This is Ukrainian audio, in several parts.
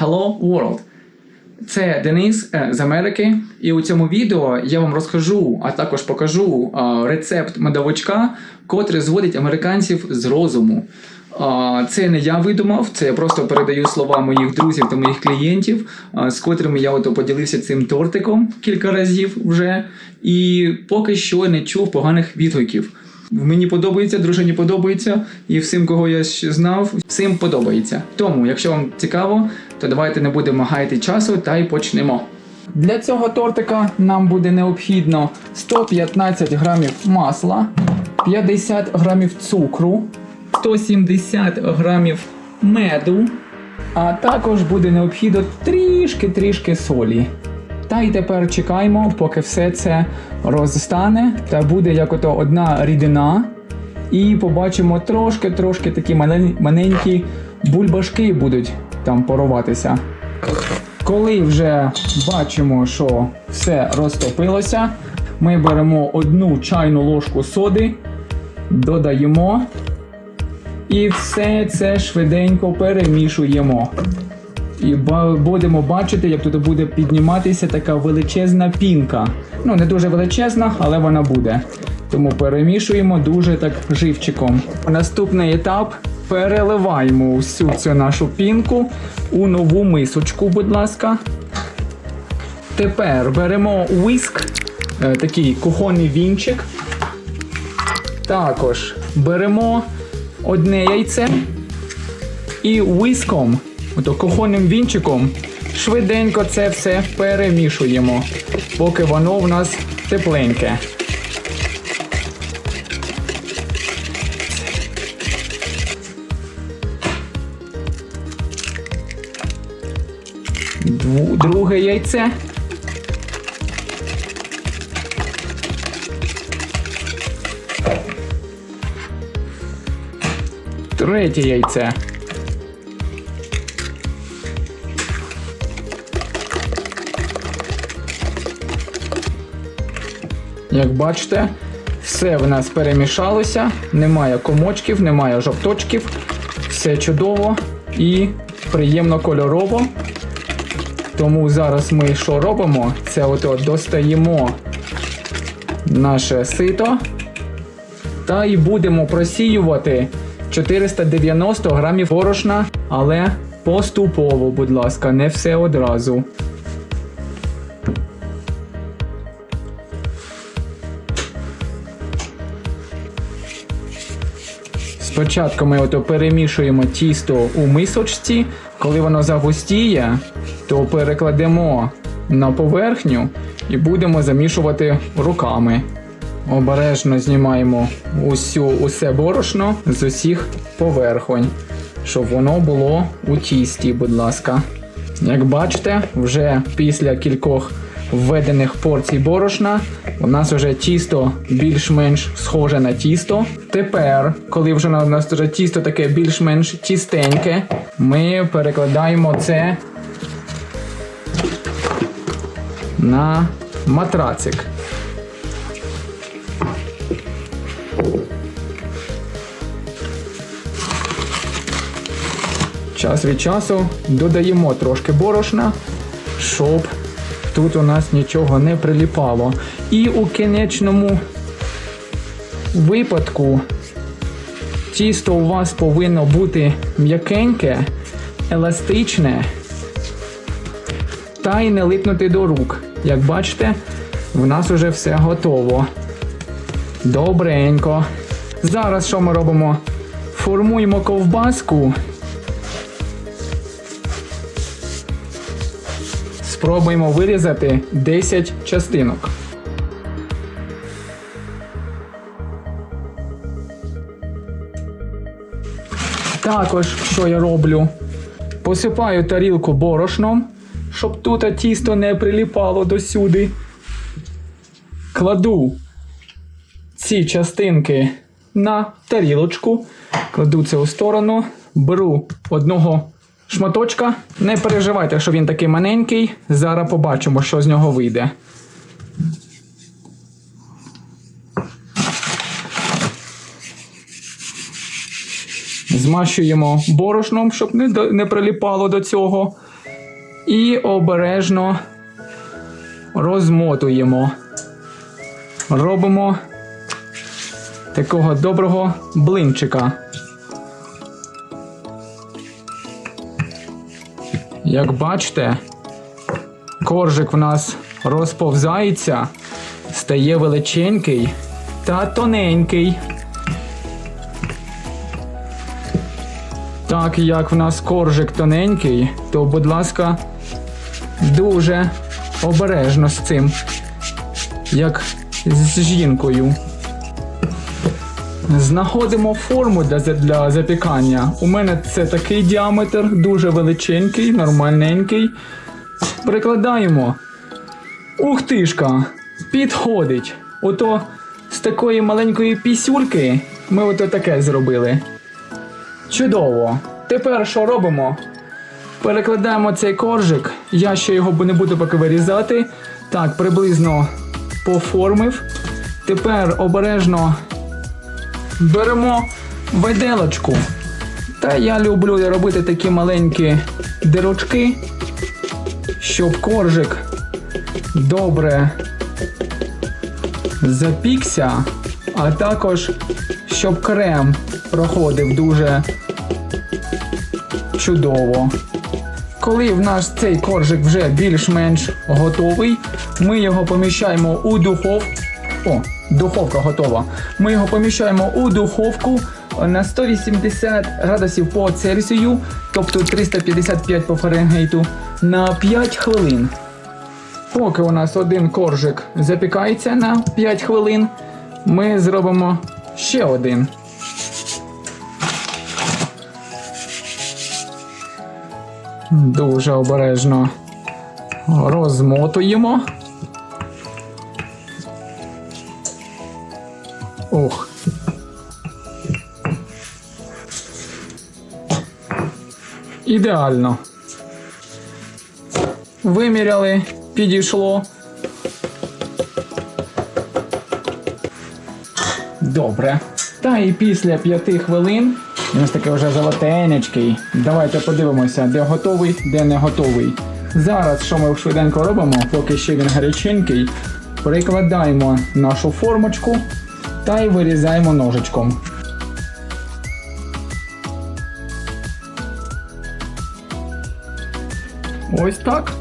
Hello World. Це Денис е, з Америки, і у цьому відео я вам розкажу, а також покажу е, рецепт медовичка, котрий зводить американців з розуму. Е, Це не я видумав, це я просто передаю слова моїх друзів та моїх клієнтів, з котрими я ото поділився цим тортиком кілька разів вже, і поки що не чув поганих відгуків. Мені подобається, дружині подобається, і всім, кого я знав, всім подобається. Тому, якщо вам цікаво, то давайте не будемо гаяти часу та й почнемо. Для цього тортика нам буде необхідно 115 грамів масла, 50 грамів цукру, 170 грамів меду, а також буде необхідно трішки-трішки солі. Та й тепер чекаємо, поки все це розстане та буде як ото одна рідина. І побачимо трошки-трошки такі маленькі бульбашки будуть там поруватися. Коли вже бачимо, що все розтопилося, ми беремо одну чайну ложку соди, додаємо і все це швиденько перемішуємо. І будемо бачити, як тут буде підніматися така величезна пінка. Ну, не дуже величезна, але вона буде. Тому перемішуємо дуже так живчиком. Наступний етап переливаємо всю цю нашу пінку у нову мисочку, будь ласка. Тепер беремо віск, е, такий кухонний вінчик. Також беремо одне яйце і виском, ото кухонним вінчиком, швиденько це все перемішуємо, поки воно в нас тепленьке. Друге яйце. Третє яйце. Як бачите, все в нас перемішалося, немає комочків, немає жовточків, все чудово і приємно кольорово. Тому зараз ми що робимо? Це от достаємо наше сито та і будемо просіювати 490 грамів борошна, але поступово, будь ласка, не все одразу. Спочатку ми ото перемішуємо тісто у мисочці. Коли воно загустіє, то перекладемо на поверхню і будемо замішувати руками. Обережно знімаємо усю, усе борошно з усіх поверхонь, щоб воно було у тісті, будь ласка. Як бачите, вже після кількох введених порцій борошна у нас вже тісто більш-менш схоже на тісто. Тепер, коли вже у нас вже тісто таке більш-менш тістеньке, ми перекладаємо це на матрацик. Час від часу додаємо трошки борошна, щоб тут у нас нічого не приліпало. І у кінечному випадку тісто у вас повинно бути м'якеньке, еластичне та й не липнути до рук. Як бачите, в нас вже все готово. Добренько. Зараз що ми робимо? Формуємо ковбаску. Спробуємо вирізати 10 частинок. Також, що я роблю? Посипаю тарілку борошном, щоб тут тісто не приліпало до сюди. Кладу ці частинки на тарілочку, кладу це у сторону, беру одного шматочка. Не переживайте, що він такий маленький. Зараз побачимо, що з нього вийде. Змащуємо борошном, щоб не, не приліпало до цього. І обережно розмотуємо. Робимо такого доброго блинчика. Як бачите, коржик в нас розповзається, стає величенький та тоненький. Так як в нас коржик тоненький, то, будь ласка, дуже обережно з цим, як з жінкою. Знаходимо форму для, для запікання. У мене це такий діаметр, дуже величенький, нормальненький. Прикладаємо. Ух тишка, підходить. Ото з такої маленької пісюльки ми ото таке зробили. Чудово. Тепер що робимо? Перекладаємо цей коржик. Я ще його не буду поки вирізати. Так, приблизно поформив. Тепер обережно беремо виделочку. Та я люблю робити такі маленькі дирочки, щоб коржик добре запікся, а також щоб крем проходив дуже чудово. Коли в нас цей коржик вже більш-менш готовий, ми його поміщаємо у духов. О, духовка готова. Ми його поміщаємо у духовку на 180 градусів по Цельсію, тобто 355 по Фаренгейту, на 5 хвилин. Поки у нас один коржик запікається на 5 хвилин, ми зробимо ще один. Дуже обережно розмотуємо. Ідеально. Виміряли, підійшло. Добре. Та і після п'яти хвилин. Він ось таки вже золотенечкий. Давайте подивимося, де готовий, де не готовий. Зараз, що ми швиденько робимо, поки ще він гаряченький, прикладаємо нашу формочку та й вирізаємо ножичком. Ось так.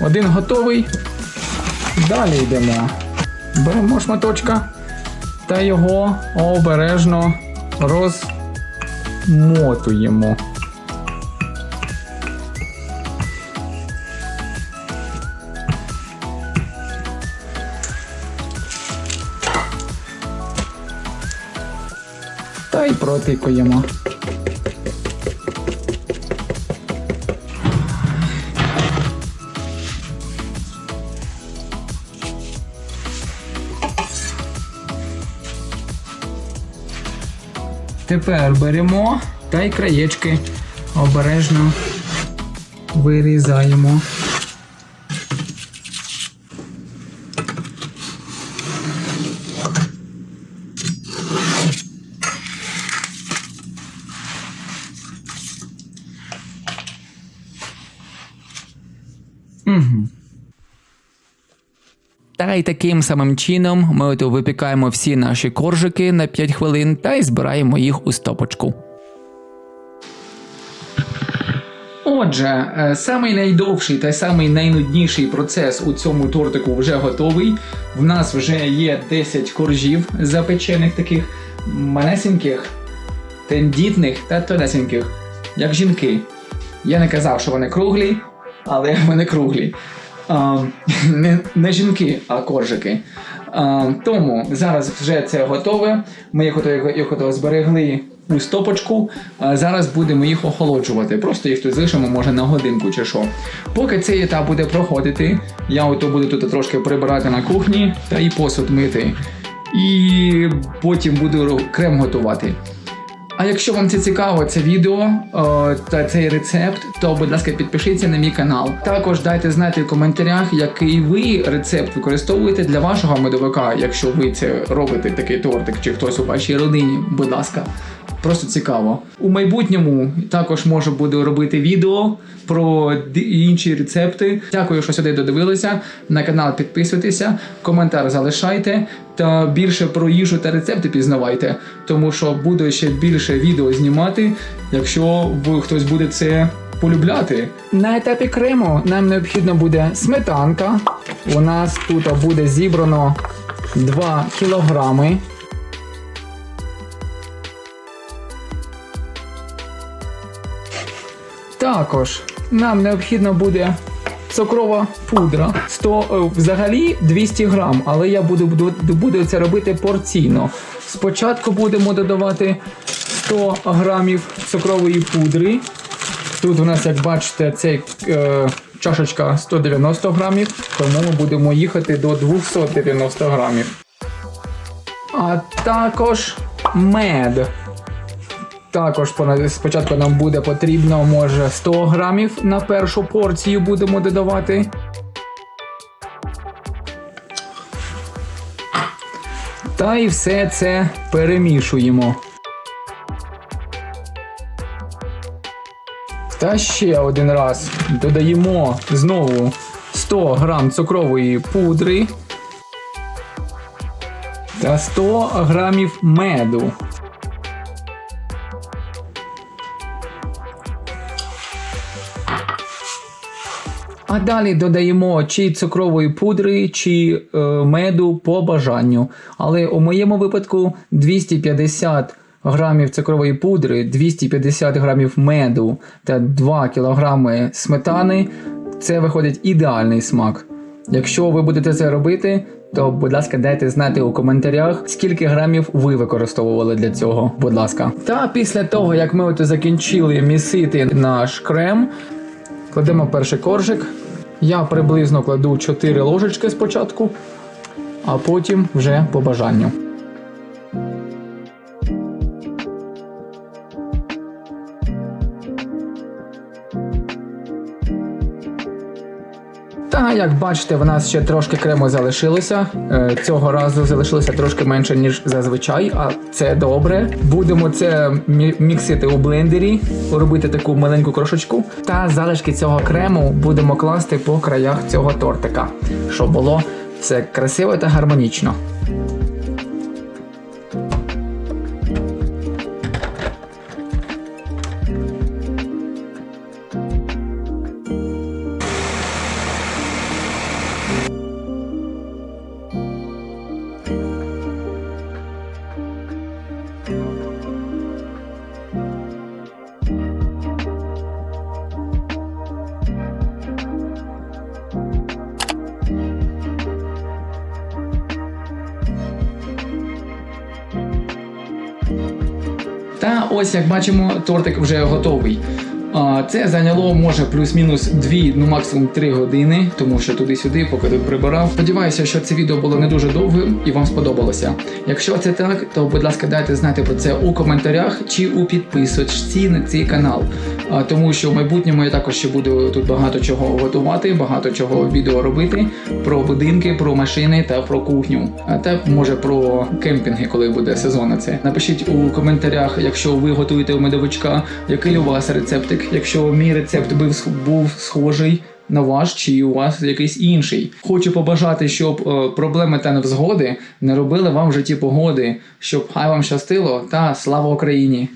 Один готовий. Далі йдемо. Беремо шматочка та його обережно розмотуємо. Та й протикуємо. Тепер беремо та й краєчки обережно вирізаємо. Угу. Та й таким самим чином ми ото випікаємо всі наші коржики на 5 хвилин та й збираємо їх у стопочку. Отже, е, самий найдовший та самий найнудніший процес у цьому тортику вже готовий. В нас вже є 10 коржів запечених таких малесеньких, тендітних та тонесеньких, як жінки. Я не казав, що вони круглі, але вони круглі. Не, не жінки, а коржики. А, тому зараз вже це готове. Ми їх ото- їх ото зберегли у стопочку. А зараз будемо їх охолоджувати. Просто їх тут залишимо, може, на годинку чи що. Поки цей етап буде проходити, я ото буду тут трошки прибирати на кухні та і посуд мити. І потім буду крем готувати. А якщо вам це цікаво, це відео е, та цей рецепт, то будь ласка, підпишіться на мій канал. Також дайте знати в коментарях, який ви рецепт використовуєте для вашого медовика, якщо ви це робите такий тортик, чи хтось у вашій родині. Будь ласка, просто цікаво. У майбутньому також можу буду робити відео про інші рецепти. Дякую, що сюди додивилися. На канал підписуйтеся, коментар залишайте та більше про їжу та рецепти пізнавайте, тому що буду ще більше відео знімати, якщо хтось буде це полюбляти. На етапі крему нам необхідно буде сметанка. У нас тут буде зібрано 2 кілограми. Також нам необхідно буде цукрова пудра. 100, е, взагалі 200 грам, але я буду, буду, це робити порційно. Спочатку будемо додавати 100 грамів цукрової пудри. Тут у нас, як бачите, цей е, чашечка 190 грамів, тому ми будемо їхати до 290 грамів. А також мед. Також спочатку нам буде потрібно, може, 100 грамів на першу порцію будемо додавати. Та і все це перемішуємо. Та ще один раз додаємо знову 100 грам цукрової пудри та 100 грамів меду. А далі додаємо чи цукрової пудри, чи е, меду по бажанню. Але у моєму випадку 250 грамів цукрової пудри, 250 грамів меду та 2 кілограми сметани. Це виходить ідеальний смак. Якщо ви будете це робити, то будь ласка, дайте знати у коментарях, скільки грамів ви використовували для цього. Будь ласка. Та після того, як ми от закінчили місити наш крем, Кладемо перший коржик. Я приблизно кладу 4 ложечки спочатку, а потім вже по бажанню. Та як бачите, в нас ще трошки крему залишилося. Е, Цього разу залишилося трошки менше, ніж зазвичай, а це добре. Будемо це міксити у блендері, робити таку маленьку крошечку. Та залишки цього крему будемо класти по краях цього тортика, щоб було все красиво та гармонічно. Та ось як бачимо, тортик вже готовий. Це зайняло може плюс-мінус 2, ну максимум 3 години, тому що туди-сюди, поки тут прибирав. Сподіваюся, що це відео було не дуже довгим і вам сподобалося. Якщо це так, то будь ласка, дайте знати про це у коментарях чи у підписочці на цей канал. Тому що в майбутньому я також ще буду тут багато чого готувати, багато чого відео робити про будинки, про машини та про кухню. А та може про кемпінги, коли буде сезон на це. Напишіть у коментарях, якщо ви готуєте у медовичка, який у вас рецептик, якщо мій рецепт був, був схожий. На ваш чи у вас якийсь інший. Хочу побажати, щоб е, проблеми та невзгоди не робили вам в житті погоди, щоб хай вам щастило та слава Україні!